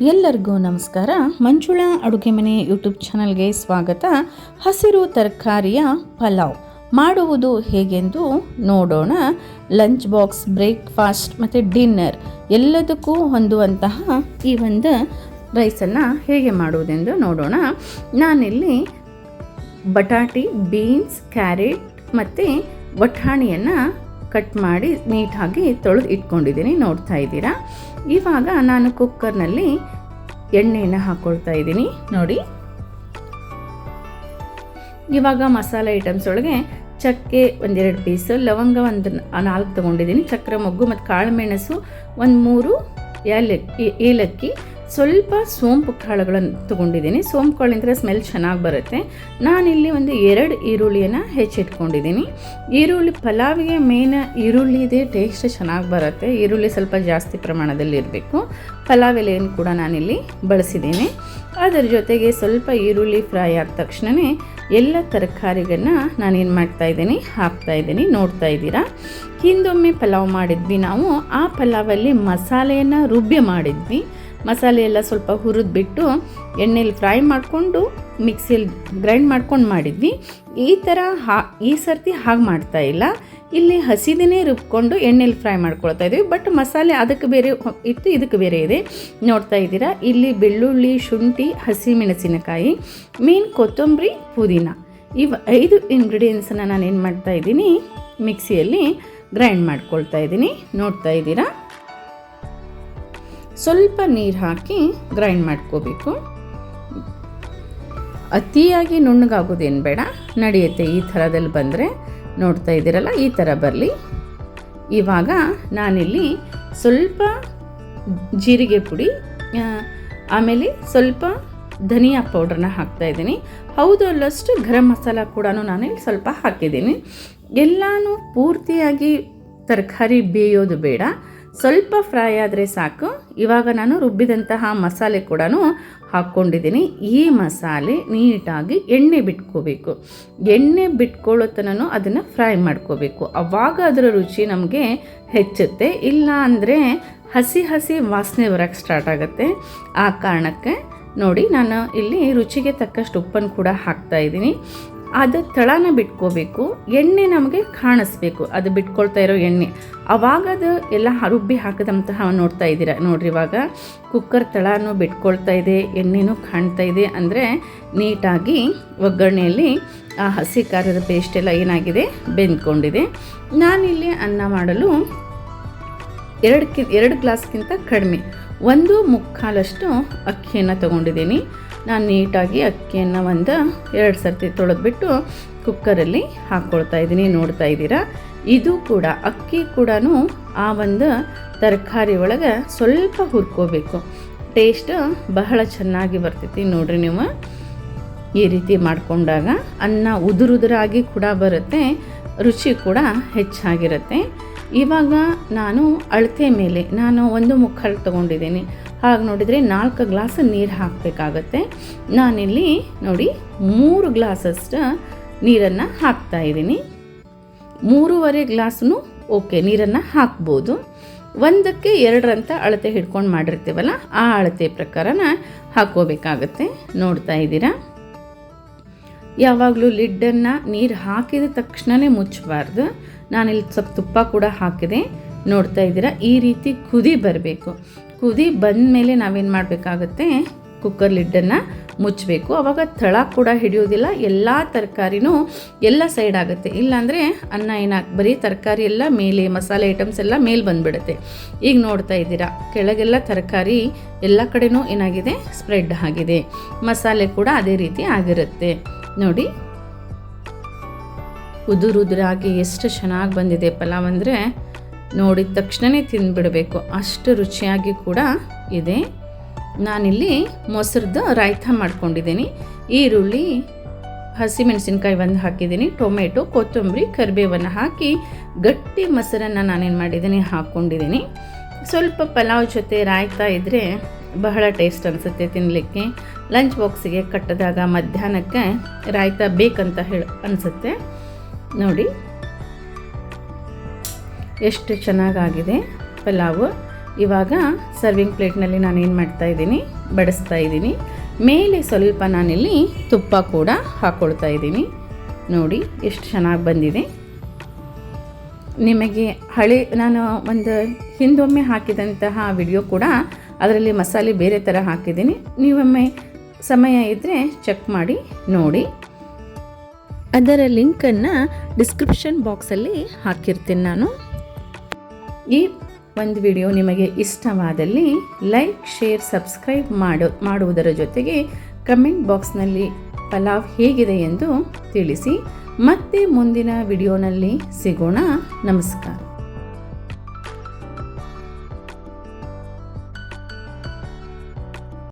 ಎಲ್ಲರಿಗೂ ನಮಸ್ಕಾರ. ಮಂಜುಳಾ ಅಡುಗೆ ಮನೆ ಯೂಟ್ಯೂಬ್ ಚಾನಲ್ಗೆ ಸ್ವಾಗತ. ಹಸಿರು ತರಕಾರಿಯ ಪಲಾವ್. ಮಾಡುವುದು ಹೇಗೆಂದು ನೋಡೋಣ. ಲಂಚ್ ಬಾಕ್ಸ್, ಬ್ರೇಕ್ಫಾಸ್ಟ್ ಮತ್ತು ಡಿನ್ನರ್ ಎಲ್ಲದಕ್ಕೂ ಹೊಂದುವಂತಹ ಈ ಒಂದು ರೈಸನ್ನು ಹೇಗೆ ಮಾಡುವುದೆಂದು ನೋಡೋಣ. ನಾನಿಲ್ಲಿ ಬಟಾಟಿ, ಬೀನ್ಸ್, ಕ್ಯಾರೆಟ್ ಮತ್ತು ವಠಾಣಿಯನ್ನು ಕಟ್ ಮಾಡಿ ನೀಟಾಗಿ ತೊಳೆದು ಇಟ್ಕೊಂಡಿದ್ದೀನಿ, ನೋಡ್ತಾ ಇದ್ದೀರಾ? ಇವಾಗ ನಾನು ಕುಕ್ಕರ್ನಲ್ಲಿ ಎಣ್ಣೆಯನ್ನು ಹಾಕ್ಕೊಳ್ತಾ ಇದ್ದೀನಿ, ನೋಡಿ. ಇವಾಗ ಮಸಾಲೆ ಐಟಮ್ಸ್ ಒಳಗೆ ಚಕ್ಕೆ ಒಂದೆರಡು ಪೀಸು ಲವಂಗ ಒಂದು ನಾಲ್ಕು ತೊಗೊಂಡಿದ್ದೀನಿ, ಚಕ್ರ ಮೊಗ್ಗು ಮತ್ತು ಕಾಳುಮೆಣಸು ಒಂದು ಮೂರು ಏಲಕ್ಕಿ ಏಲಕ್ಕಿ ಸ್ವಲ್ಪ ಸೋಂಪು ಕಾಳುಗಳನ್ನು ತೊಗೊಂಡಿದ್ದೀನಿ. ಸೋಂಪು ಕಾಳಿಂದ ಸ್ಮೆಲ್ ಚೆನ್ನಾಗಿ ಬರುತ್ತೆ. ನಾನಿಲ್ಲಿ ಒಂದು ಎರಡು ಈರುಳ್ಳಿಯನ್ನು ಹೆಚ್ಚಿಟ್ಕೊಂಡಿದ್ದೀನಿ. ಈರುಳ್ಳಿ ಪಲಾವಿಗೆ ಮೇನ್ ಈರುಳ್ಳಿದೇ ಟೇಸ್ಟ್ ಚೆನ್ನಾಗಿ ಬರುತ್ತೆ. ಈರುಳ್ಳಿ ಸ್ವಲ್ಪ ಜಾಸ್ತಿ ಪ್ರಮಾಣದಲ್ಲಿ ಇರಬೇಕು. ಪಲಾವ್ ಎಲೆಯನ್ನು ಕೂಡ ನಾನಿಲ್ಲಿ ಬಳಸಿದ್ದೀನಿ. ಅದರ ಜೊತೆಗೆ ಸ್ವಲ್ಪ ಈರುಳ್ಳಿ ಫ್ರೈ ಆದ ತಕ್ಷಣವೇ ಎಲ್ಲ ತರಕಾರಿಗಳನ್ನ ನಾನೇನು ಹಾಕ್ತಾ ಇದ್ದೀನಿ, ನೋಡ್ತಾ ಇದ್ದೀರಾ? ಹಿಂದೊಮ್ಮೆ ಪಲಾವ್ ಮಾಡಿದ್ವಿ ನಾವು. ಆ ಪಲಾವಲ್ಲಿ ಮಸಾಲೆಯನ್ನು ರುಬ್ಬಿ ಮಾಡಿದ್ವಿ. ಮಸಾಲೆ ಎಲ್ಲ ಸ್ವಲ್ಪ ಹುರಿದ್ಬಿಟ್ಟು ಎಣ್ಣೆಲಿ ಫ್ರೈ ಮಾಡಿಕೊಂಡು ಮಿಕ್ಸಿಯಲ್ಲಿ ಗ್ರೈಂಡ್ ಮಾಡ್ಕೊಂಡು ಮಾಡಿದ್ವಿ. ಈ ಥರ ಹಾ, ಈ ಸರ್ತಿ ಹಾಗೆ ಮಾಡ್ತಾ ಇಲ್ಲ. ಇಲ್ಲಿ ಹಸಿದನೇ ರುಬ್ಕೊಂಡು ಎಣ್ಣೆಲಿ ಫ್ರೈ ಮಾಡ್ಕೊಳ್ತಾ ಇದ್ದೀವಿ ಬಟ್ ಮಸಾಲೆ ಅದಕ್ಕೆ ಬೇರೆ ಇತ್ತು, ಇದಕ್ಕೆ ಬೇರೆ ಇದೆ. ನೋಡ್ತಾ ಇದ್ದೀರಾ? ಇಲ್ಲಿ ಬೆಳ್ಳುಳ್ಳಿ, ಶುಂಠಿ, ಹಸಿಮೆಣಸಿನಕಾಯಿ ಮೇನ್ ಕೊತ್ತಂಬರಿ, ಪುದೀನ. ಇವ ಐದು ಇಂಗ್ರೀಡಿಯೆಂಟ್ಸನ್ನು ನಾನು ಏನು ಮಾಡ್ತಾ ಇದ್ದೀನಿ? ಮಿಕ್ಸಿಯಲ್ಲಿ ಗ್ರೈಂಡ್ ಮಾಡ್ಕೊಳ್ತಾ ಇದ್ದೀನಿ. ನೋಡ್ತಾ ಇದ್ದೀರಾ? ಸ್ವಲ್ಪ ನೀರು ಹಾಕಿ ಗ್ರೈಂಡ್ ಮಾಡ್ಕೋಬೇಕು. ಅತಿಯಾಗಿ ನುಣ್ಣಗಾಗೋದೇನು ಬೇಡ. ನಡೆಯುತ್ತೆ ಈ ಥರದಲ್ಲಿ ಬಂದರೆ ನೋಡ್ತಾ ಇದ್ದೀರಲ್ಲ, ಈ ಥರ ಬರಲಿ. ಇವಾಗ ನಾನಿಲ್ಲಿ ಸ್ವಲ್ಪ ಜೀರಿಗೆ ಪುಡಿ ಆಮೇಲೆ ಸ್ವಲ್ಪ ಧನಿಯಾ ಪೌಡ್ರನ್ನ ಹಾಕ್ತಾಯಿದ್ದೀನಿ ಹೌದು, ಅಲ್ಲಷ್ಟು ಗರಂ ಮಸಾಲ ಕೂಡ ನಾನು ಸ್ವಲ್ಪ ಹಾಕಿದ್ದೀನಿ. ಎಲ್ಲನೂ ಪೂರ್ತಿಯಾಗಿ ತರಕಾರಿ ಬೇಯೋದು ಬೇಡ. ಸ್ವಲ್ಪ ಫ್ರೈ ಆದರೆ ಸಾಕು. ಇವಾಗ ನಾನು ರುಬ್ಬಿದಂತಹ ಮಸಾಲೆ ಕೂಡ ಹಾಕ್ಕೊಂಡಿದ್ದೀನಿ. ಈ ಮಸಾಲೆ ನೀಟಾಗಿ ಎಣ್ಣೆ ಬಿಟ್ಕೋಬೇಕು. ಎಣ್ಣೆ ಬಿಟ್ಕೊಳ್ಳೋ ತನೂ ಅದನ್ನು ಫ್ರೈ ಮಾಡ್ಕೋಬೇಕು. ಅವಾಗ ಅದರ ರುಚಿ ನಮಗೆ ಹೆಚ್ಚುತ್ತೆ. ಇಲ್ಲ ಅಂದರೆ ಹಸಿ ಹಸಿ ವಾಸನೆ ಬರೋಕ್ಕೆ ಸ್ಟಾರ್ಟ್ ಆಗುತ್ತೆ. ಆ ಕಾರಣಕ್ಕೆ ನೋಡಿ ನಾನು ಇಲ್ಲಿ ರುಚಿಗೆ ತಕ್ಕಷ್ಟು ಉಪ್ಪನ್ನು ಕೂಡ ಹಾಕ್ತಾ ಇದ್ದೀನಿ. ಅದು ತಳನ ಬಿಟ್ಕೋಬೇಕು, ಎಣ್ಣೆ ನಮಗೆ ಕಾಣಿಸ್ಬೇಕು. ಅದು ಬಿಟ್ಕೊಳ್ತಾ ಇರೋ ಎಣ್ಣೆ. ಅವಾಗ ಅದು ಎಲ್ಲ ರುಬ್ಬಿ ಹಾಕದಂತಹ ನೋಡ್ತಾ ಇದ್ದೀರಾ? ನೋಡ್ರಿ ಇವಾಗ ಕುಕ್ಕರ್ ತಳನೂ ಬಿಟ್ಕೊಳ್ತಾ ಇದೆ, ಎಣ್ಣೆನೂ ಕಾಣ್ತಾ ಇದೆ ಅಂದರೆ ನೀಟಾಗಿ ಒಗ್ಗರಣೆಯಲ್ಲಿ ಆ ಹಸಿ ಖಾರದ ಪೇಸ್ಟ್ ಎಲ್ಲ ಏನಾಗಿದೆ? ಬೆಂದ್ಕೊಂಡಿದೆ. ನಾನಿಲ್ಲಿ ಅನ್ನ ಮಾಡಲು ಎರಡಕ್ಕಿ ಎರಡು ಗ್ಲಾಸ್ಗಿಂತ ಕಡಿಮೆ. ಒಂದು ಮುಕ್ಕಾಲಷ್ಟು ಅಕ್ಕಿಯನ್ನು ತೊಗೊಂಡಿದ್ದೀನಿ. ನಾನು ನೀಟಾಗಿ ಅಕ್ಕಿಯನ್ನು ಒಂದು ಎರಡು ಸರ್ತಿ ತೊಳೆದ್ಬಿಟ್ಟು ಕುಕ್ಕರಲ್ಲಿ ಹಾಕ್ಕೊಳ್ತಾ ಇದ್ದೀನಿ ನೋಡ್ತಾ ಇದ್ದೀರಾ? ಇದು ಕೂಡ, ಅಕ್ಕಿ ಕೂಡ ಆ ಒಂದು ತರಕಾರಿ ಒಳಗೆ ಸ್ವಲ್ಪ ಹುರ್ಕೋಬೇಕು. ಟೇಸ್ಟ್ ಬಹಳ ಚೆನ್ನಾಗಿ ಬರ್ತೈತಿ ನೋಡಿರಿ ನೀವು. ಈ ರೀತಿ ಮಾಡಿಕೊಂಡಾಗ ಅನ್ನ ಉದುರುದುರಾಗಿ ಕೂಡ ಬರುತ್ತೆ, ರುಚಿ ಕೂಡ ಹೆಚ್ಚಾಗಿರುತ್ತೆ. ಇವಾಗ ನಾನು ಅಳತೆ ಮೇಲೆ, ನಾನು ಒಂದು ಮುಕ್ಕಾಲು ತೊಗೊಂಡಿದ್ದೀನಿ. ಹಾಗೆ ನೋಡಿದರೆ ನಾಲ್ಕು ಗ್ಲಾಸ್ ನೀರು ಹಾಕಬೇಕಾಗತ್ತೆ. ನಾನಿಲ್ಲಿ ನೋಡಿ ಮೂರು ಗ್ಲಾಸಷ್ಟು ನೀರನ್ನು ಹಾಕ್ತಾ ಇದ್ದೀನಿ. ಮೂರುವರೆ ಗ್ಲಾಸ್ನು ಓಕೆ ನೀರನ್ನು ಹಾಕ್ಬೋದು. ಒಂದಕ್ಕೆ ಎರಡರಂತ ಅಳತೆ ಹಿಡ್ಕೊಂಡು ಮಾಡಿರ್ತೀವಲ್ಲ, ಆ ಅಳತೆ ಪ್ರಕಾರನ ಹಾಕೋಬೇಕಾಗತ್ತೆ ನೋಡ್ತಾ ಇದ್ದೀರಾ? ಯಾವಾಗಲೂ ಲಿಡ್ಡನ್ನು ನೀರು ಹಾಕಿದ ತಕ್ಷಣವೇ ಮುಚ್ಚಬಾರ್ದು ನಾನಿಲ್ಲಿ ಸ್ವಲ್ಪ ತುಪ್ಪ ಕೂಡ ಹಾಕಿದೆ. ನೋಡ್ತಾ ಇದ್ದೀರಾ? ಈ ರೀತಿ ಕುದಿ ಬರಬೇಕು. ಕುದಿ ಬಂದ ಮೇಲೆ ನಾವೇನು ಮಾಡಬೇಕಾಗುತ್ತೆ? ಕುಕ್ಕರ್ ಲಿಡ್ಡನ್ನು ಮುಚ್ಚಬೇಕು ಆವಾಗ ತಳ ಕೂಡ ಹಿಡಿಯೋದಿಲ್ಲ. ಎಲ್ಲ ತರಕಾರಿನೂ ಎಲ್ಲ ಸೈಡ್ ಆಗುತ್ತೆ. ಇಲ್ಲಾಂದರೆ ಅನ್ನ ಏನಾಗಿ, ಬರೀ ತರಕಾರಿ ಎಲ್ಲ ಮೇಲೆ, ಮಸಾಲೆ ಐಟಮ್ಸ್ ಎಲ್ಲ ಮೇಲೆ ಬಂದುಬಿಡುತ್ತೆ. ಈಗ ನೋಡ್ತಾ ಇದ್ದೀರಾ? ಕೆಳಗೆಲ್ಲ ತರಕಾರಿ ಎಲ್ಲ ಕಡೆನೂ ಏನಾಗಿದೆ? ಸ್ಪ್ರೆಡ್ ಆಗಿದೆ. ಮಸಾಲೆ ಕೂಡ ಅದೇ ರೀತಿ ಆಗಿರುತ್ತೆ. ನೋಡಿ. ಉದುರುದುರಾಗಿ ಎಷ್ಟು ಚೆನ್ನಾಗಿ ಬಂದಿದೆ ಪಲಾವ್ ಅಂದರೆ ನೋಡಿದ ತಕ್ಷಣವೇ ತಿಂದುಬಿಡಬೇಕು. ಅಷ್ಟು ರುಚಿಯಾಗಿ ಕೂಡ ಇದೆ. ನಾನಿಲ್ಲಿ ಮೊಸರದ್ದು ರಾಯ್ತ ಮಾಡ್ಕೊಂಡಿದ್ದೀನಿ. ಈರುಳ್ಳಿ, ಹಸಿಮೆಣಸಿನ್ಕಾಯಿ ಒಂದು ಹಾಕಿದ್ದೀನಿ. ಟೊಮೆಟೊ, ಕೊತ್ತಂಬರಿ, ಕರಿಬೇವನ್ನು ಹಾಕಿ ಗಟ್ಟಿ ಮೊಸರನ್ನು ನಾನೇನು ಮಾಡಿದ್ದೀನಿ ಹಾಕ್ಕೊಂಡಿದ್ದೀನಿ ಸ್ವಲ್ಪ ಪಲಾವ್ ಜೊತೆ ರಾಯ್ತಾ ಇದ್ದರೆ ಬಹಳ ಟೇಸ್ಟ್ ಅನಿಸುತ್ತೆ ತಿನ್ನಲಿಕ್ಕೆ ಲಂಚ್ ಬಾಕ್ಸಿಗೆ ಕಟ್ಟಿದಾಗ ಮಧ್ಯಾಹ್ನಕ್ಕೆ ರಾಯ್ತಾ ಬೇಕಂತ ಹೇಳಿ ಅನಿಸುತ್ತೆ. ನೋಡಿ. ಎಷ್ಟು ಚೆನ್ನಾಗಾಗಿದೆ ಪಲಾವು. ಇವಾಗ ಸರ್ವಿಂಗ್ ಪ್ಲೇಟ್ನಲ್ಲಿ ನಾನು ಏನು ಮಾಡ್ತಾ ಇದ್ದೀನಿ? ಬಡಿಸ್ತಾ ಇದ್ದೀನಿ. ಮೇಲೆ ಸ್ವಲ್ಪ ನಾನಿಲ್ಲಿ ತುಪ್ಪ ಕೂಡ ಹಾಕ್ಕೊಳ್ತಾ ಇದ್ದೀನಿ. ನೋಡಿ ಎಷ್ಟು ಚೆನ್ನಾಗಿ ಬಂದಿದೆ. ನಿಮಗೆ ಹಳೆ, ನಾನು ಒಂದು ಹಿಂದೊಮ್ಮೆ ಹಾಕಿದಂತಹ ವಿಡಿಯೋ ಕೂಡ ಅದರಲ್ಲಿ ಮಸಾಲೆ ಬೇರೆ ಥರ ಹಾಕಿದ್ದೀನಿ. ನೀವೊಮ್ಮೆ ಸಮಯ ಇದ್ದರೆ ಚೆಕ್ ಮಾಡಿ, ನೋಡಿ. ಅದರ ಲಿಂಕನ್ನು ಡಿಸ್ಕ್ರಿಪ್ಷನ್ ಬಾಕ್ಸಲ್ಲಿ ಹಾಕಿರ್ತೀನಿ ನಾನು. ಈ ಒಂದು ವಿಡಿಯೋ ನಿಮಗೆ ಇಷ್ಟವಾದಲ್ಲಿ ಲೈಕ್, ಶೇರ್, ಸಬ್ಸ್ಕ್ರೈಬ್ ಮಾಡೋ, ಮಾಡುವುದರ ಜೊತೆಗೆ ಕಮೆಂಟ್ ಬಾಕ್ಸ್ನಲ್ಲಿ ಪಲಾವ್ ಹೇಗಿದೆ ಎಂದು ತಿಳಿಸಿ. ಮತ್ತೆ ಮುಂದಿನ ವಿಡಿಯೋನಲ್ಲಿ ಸಿಗೋಣ. ನಮಸ್ಕಾರ.